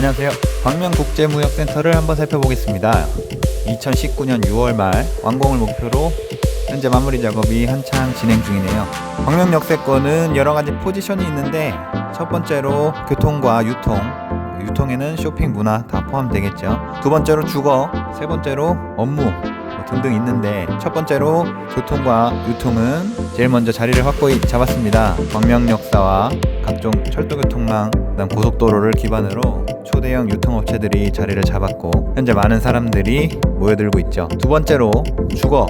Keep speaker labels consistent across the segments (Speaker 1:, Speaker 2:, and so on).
Speaker 1: 안녕하세요. 광명국제무역센터를 한번 살펴보겠습니다. 2019년 6월 말 완공을 목표로 현재 마무리 작업이 한창 진행 중이네요. 광명 역세권은 여러 가지 포지션이 있는데 첫 번째로 교통과 유통, 유통에는 쇼핑 문화 다 포함되겠죠. 두 번째로 주거, 세 번째로 업무 뭐 등등 있는데 첫 번째로 교통과 유통은 제일 먼저 자리를 확고히 잡았습니다. 광명 역사와 각종 철도교통망, 그다음 고속도로를 기반으로 초대형 유통업체들이 자리를 잡았고 현재 많은 사람들이 모여들고 있죠. 두 번째로 주거.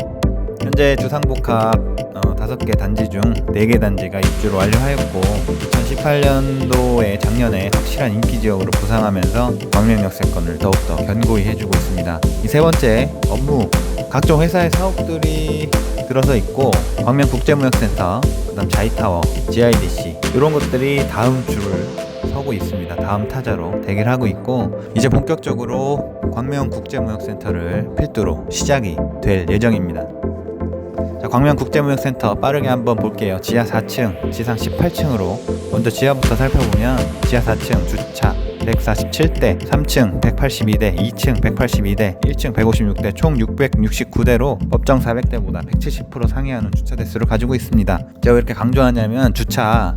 Speaker 1: 현재 주상복합 어, 다섯 개 단지 중네개 단지가 입주를 완료하였고 2018년도에 작년에 확실한 인기 지역으로 부상하면서 광명역 세권을 더욱더 견고히 해주고 있습니다. 이 세 번째 업무 각종 회사의 사업들이 들어서 있고 광명 국제무역센터, 그다음 자이타워, GIDC 이런 것들이 다음 줄을 서고 있습니다. 다음 타자로 대기하고 있고 이제 본격적으로 광명 국제무역센터를 필두로 시작이 될 예정입니다. 자, 광명 국제무역센터 빠르게 한번 볼게요. 지하 4층, 지상 18층으로 먼저 지하부터 살펴보면 지하 4층 주차 147대, 3층 182대, 2층 182대, 1층 156대, 총 669대로 법정 400대보다 170% 상회하는 주차 대수를 가지고 있습니다. 제가 왜 이렇게 강조하냐면 주차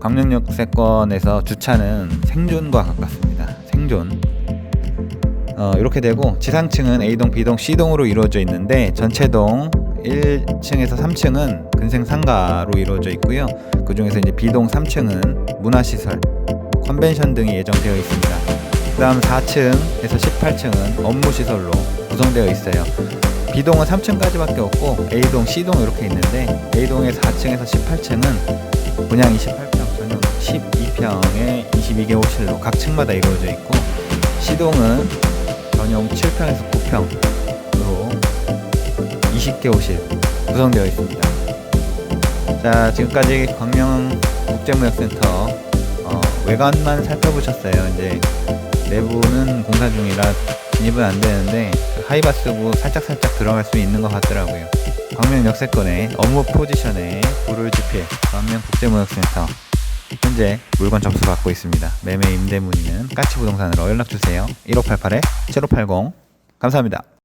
Speaker 1: 광명역세권에서 주차는 생존과 가깝습니다. 생존. 어, 이렇게 되고 지상층은 A동, B동, C동으로 이루어져 있는데 전체동 1층에서 3층은 근생 상가로 이루어져 있고요. 그 중에서 이제 B동 3층은 문화시설, 컨벤션 등이 예정되어 있습니다. 그다음 4층에서 18층은 업무시설로 구성되어 있어요. B동은 3층까지밖에 없고 A동, C동 이렇게 있는데 A동의 4층에서 18층은 분양 28평 전용 12평의 22개 호실로 각 층마다 이루어져 있고 C동은 전용 7평에서 9평으로 20개 호실 구성되어 있습니다. 자, 지금까지 광명 국제무역센터 어, 외관만 살펴보셨어요. 이제 내부는 공사 중이라 진입은 안 되는데 하이바스부 살짝 살짝 들어갈 수 있는 것 같더라고요. 광명 역세권의 업무 포지션에 불을 지필 광명 국제무역센터 현재 물건 접수 받고 있습니다. 매매 임대 문의는 까치 부동산으로 연락 주세요. 1588에 7580 감사합니다.